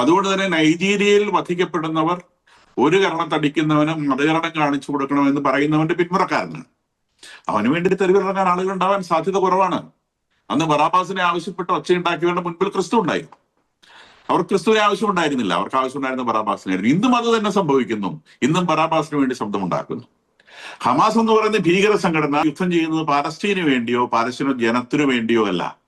അതുകൊണ്ട് തന്നെ നൈജീരിയയിൽ വധിക്കപ്പെടുന്നവർ ഒരു കരണം തടിക്കുന്നവനും മതകരണം കാണിച്ചു കൊടുക്കണമെന്ന് പറയുന്നവന്റെ പിന്മുറക്കാരനാണ്. അവന് വേണ്ടി തെരുവിലിറങ്ങാൻ ആളുകൾ ഉണ്ടാവാൻ സാധ്യത കുറവാണ്. അന്ന് ബറാബാസിനെ ആവശ്യപ്പെട്ട് ഒച്ചയുണ്ടാക്കിയവരുടെ മുൻപിൽ ക്രിസ്തു ഉണ്ടായിരുന്നു. അവർ ക്രിസ്തുവിനെ ആവശ്യമുണ്ടായിരുന്നില്ല. അവർക്ക് ആവശ്യമുണ്ടായിരുന്ന ബറാബാസിനായിരുന്നു. ഇന്നും അത് തന്നെ സംഭവിക്കുന്നു. ഇന്നും ബറാബാസിന് വേണ്ടി ശബ്ദമുണ്ടാക്കുന്നു. ഹമാസ് എന്ന് പറയുന്ന ഭീകര സംഘടന യുദ്ധം ചെയ്യുന്നത് പാലസ്തീന് വേണ്ടിയോ പാലസ്തീന ജനത്തിനു വേണ്ടിയോ അല്ല.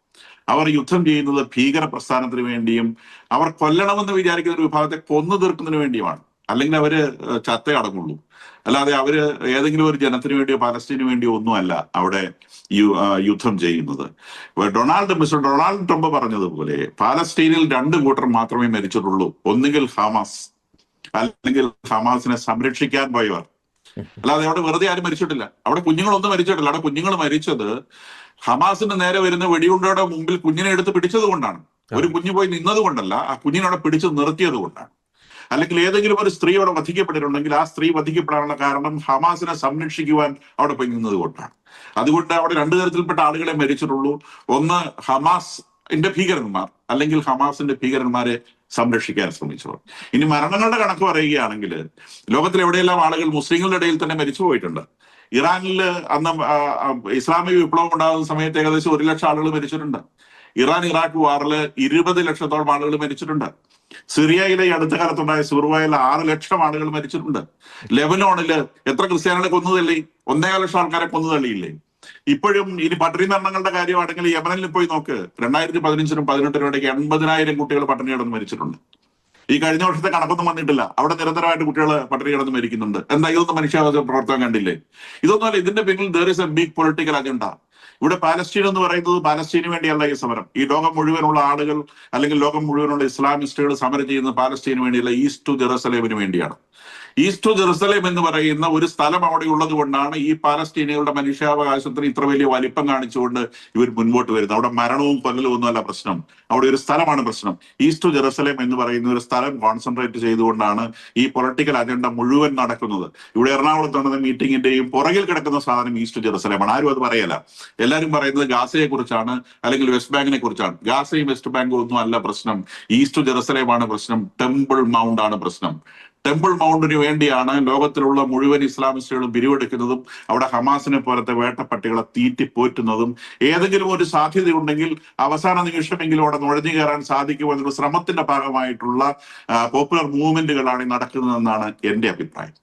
അവർ യുദ്ധം ചെയ്യുന്നത് ഭീകര പ്രസ്ഥാനത്തിന് വേണ്ടിയും അവർ കൊല്ലണമെന്ന് വിചാരിക്കുന്ന ഒരു വിഭാഗത്തെ കൊന്നു തീർക്കുന്നതിന് വേണ്ടിയുമാണ്. അല്ലെങ്കിൽ അവർ ചത്ത അടങ്ങുള്ളൂ. അല്ലാതെ അവർ ഏതെങ്കിലും ഒരു ജനത്തിന് വേണ്ടിയോ പാലസ്തീന് വേണ്ടിയോ ഒന്നുമല്ല അവിടെ യുദ്ധം ചെയ്യുന്നത്. ഡൊണാൾഡ് മിസ്റ്റർ ഡൊണാൾഡ് ട്രംപ് പറഞ്ഞതുപോലെ പാലസ്തീനിൽ രണ്ട് കൂട്ടർ മാത്രമേ മരിച്ചിട്ടുള്ളൂ. ഒന്നുകിൽ ഹമാസ്. അല്ലെങ്കിൽ ഹമാസിനെ സംരക്ഷിക്കാൻ പോയവർ. അല്ലാതെ അവിടെ വെറുതെ ആരും മരിച്ചിട്ടില്ല. അവിടെ കുഞ്ഞുങ്ങളൊന്നും മരിച്ചിട്ടില്ല. അവിടെ കുഞ്ഞുങ്ങൾ മരിച്ചത് ഹമാസിന്റെ നേരെ വരുന്ന വെടിയുണ്ടയുടെ മുമ്പിൽ കുഞ്ഞിനെ എടുത്ത് പിടിച്ചത് കൊണ്ടാണ്. ഒരു കുഞ്ഞു പോയി നിന്നത് കൊണ്ടല്ല ആ കുഞ്ഞിനെ അവിടെ പിടിച്ചു നിർത്തിയത് കൊണ്ടാണ്. അല്ലെങ്കിൽ ഏതെങ്കിലും ഒരു സ്ത്രീ അവിടെ വധിക്കപ്പെട്ടിട്ടുണ്ടെങ്കിൽ ആ സ്ത്രീ വധിക്കപ്പെടാനുള്ള കാരണം ഹമാസിനെ സംരക്ഷിക്കുവാൻ അവിടെ പോയി നിന്നത് കൊണ്ടാണ്. അതുകൊണ്ട് അവിടെ രണ്ടു തരത്തിൽപ്പെട്ട ആളുകളെ മരിച്ചിട്ടുള്ളൂ. ഒന്ന് ഹമാസിന്റെ ഭീകരന്മാർ അല്ലെങ്കിൽ ഹമാസിന്റെ ഭീകരന്മാരെ സംരക്ഷിക്കാൻ ശ്രമിച്ചവർ ഇനി മരണങ്ങളുടെ കണക്ക് പറയുകയാണെങ്കിൽ ലോകത്തിൽ എവിടെയെല്ലാം ആളുകൾ മുസ്ലിങ്ങളുടെ ഇടയിൽ തന്നെ മരിച്ചു പോയിട്ടുണ്ട്. ഇറാനിൽ അന്ന് ഇസ്ലാമിക വിപ്ലവം ഉണ്ടാകുന്ന സമയത്ത് ഏകദേശം ഒരു ലക്ഷം ആളുകൾ മരിച്ചിട്ടുണ്ട്. ഇറാൻ ഇറാഖ് വാറിൽ ഇരുപത് ലക്ഷത്തോളം ആളുകൾ മരിച്ചിട്ടുണ്ട്. സിറിയയിലെ അടുത്ത കാലത്തുണ്ടായ സുറുവയിൽ ആറ് ലക്ഷം ആളുകൾ മരിച്ചിട്ടുണ്ട്. ലെബനോണിൽ എത്ര ക്രിസ്ത്യാനികളെ കൊന്നുതള്ളി ഒന്നേകാൽ ലക്ഷം ആൾക്കാരെ കൊന്നുതള്ളിയില്ലേ ഇപ്പോഴും ഇനി പട്ടിണി മരണങ്ങളുടെ കാര്യമാണെങ്കിൽ യമനിൽ പോയി നോക്ക്. രണ്ടായിരത്തി പതിനഞ്ചിനും പതിനെട്ടിനും ഇടയ്ക്ക് എൺപതിനായിരം കുട്ടികൾ പട്ടിണി കിടന്ന് മരിച്ചിട്ടുണ്ട്. ഈ കഴിഞ്ഞ വർഷത്തെ കണക്കൊന്നും വന്നിട്ടില്ല. അവിടെ നിരന്തരമായിട്ട് കുട്ടികൾ പട്ടിണി കിടന്ന് മരിക്കുന്നുണ്ട്. എന്താ ഇതൊന്നും മനുഷ്യാവകാശ പ്രവർത്തനം കണ്ടില്ലേ? ഇതൊന്നുമല്ല ഇതിന്റെ പിന്നിൽ there is a big political agenda ഇവിടെ പാലസ്തീൻ എന്ന് പറയുന്നത് പാലസ്തീന് വേണ്ടിയല്ല ഈ സമരം. ഈ ലോകം മുഴുവനുള്ള ആളുകൾ അല്ലെങ്കിൽ ലോകം മുഴുവനുള്ള ഇസ്ലാമിസ്റ്റുകൾ സമരം ചെയ്യുന്ന പാലസ്തീന് വേണ്ടിയല്ല ഈസ്റ്റ് ടു ജെറുസലേമിന് വേണ്ടിയാണ്. ഈസ്റ്റ് ടു ജെറുസലേം എന്ന് പറയുന്ന ഒരു സ്ഥലം അവിടെ ഉള്ളത് കൊണ്ടാണ് ഈ പാലസ്തീനികളുടെ മനുഷ്യാവകാശത്തിന് ഇത്ര വലിയ വലിപ്പം കാണിച്ചുകൊണ്ട് ഇവർ മുൻപോട്ട് വരുന്നത്. അവിടെ മരണവും കൊല്ലലും ഒന്നുമല്ല പ്രശ്നം. അവിടെ ഒരു സ്ഥലമാണ് പ്രശ്നം. ഈസ്റ്റ് ടു ജെറുസലേം എന്ന് പറയുന്ന ഒരു സ്ഥലം കോൺസെൻട്രേറ്റ് ചെയ്തുകൊണ്ടാണ് ഈ പൊളിറ്റിക്കൽ അജണ്ട മുഴുവൻ നടക്കുന്നത്. ഇവിടെ എറണാകുളത്ത് നടന്ന മീറ്റിംഗിന്റെയും പുറകിൽ കിടക്കുന്ന സാധനം ഈസ്റ്റ് ടു ജെറുസലേമാണ്. ആരും അത് പറയല എല്ലാവരും പറയുന്നത് ഗാസയെ കുറിച്ചാണ് അല്ലെങ്കിൽ വെസ്റ്റ് ബാങ്കിനെ കുറിച്ചാണ്. ഗാസയും വെസ്റ്റ് ബാങ്കും ഒന്നും അല്ല പ്രശ്നം. ഈസ്റ്റ് ജെറുസലേമാണ് പ്രശ്നം. ടെമ്പിൾ മൗണ്ട് ആണ് പ്രശ്നം. ടെമ്പിൾ മൗണ്ടിന് വേണ്ടിയാണ് ലോകത്തിലുള്ള മുഴുവൻ ഇസ്ലാമിസ്റ്റുകളും പിരിവെടുക്കുന്നതും അവിടെ ഹമാസിനെ പോലത്തെ വേട്ടപ്പട്ടികളെ തീറ്റിപ്പോറ്റുന്നതും ഏതെങ്കിലും ഒരു സാധ്യതയുണ്ടെങ്കിൽ അവസാന നിമിഷമെങ്കിലും അവിടെ നുഴഞ്ഞു കയറാൻ സാധിക്കുമെന്നുള്ള ശ്രമത്തിന്റെ ഭാഗമായിട്ടുള്ള പോപ്പുലർ മൂവ്മെന്റുകളാണ് നടക്കുന്നതെന്നാണ് എന്റെ അഭിപ്രായം.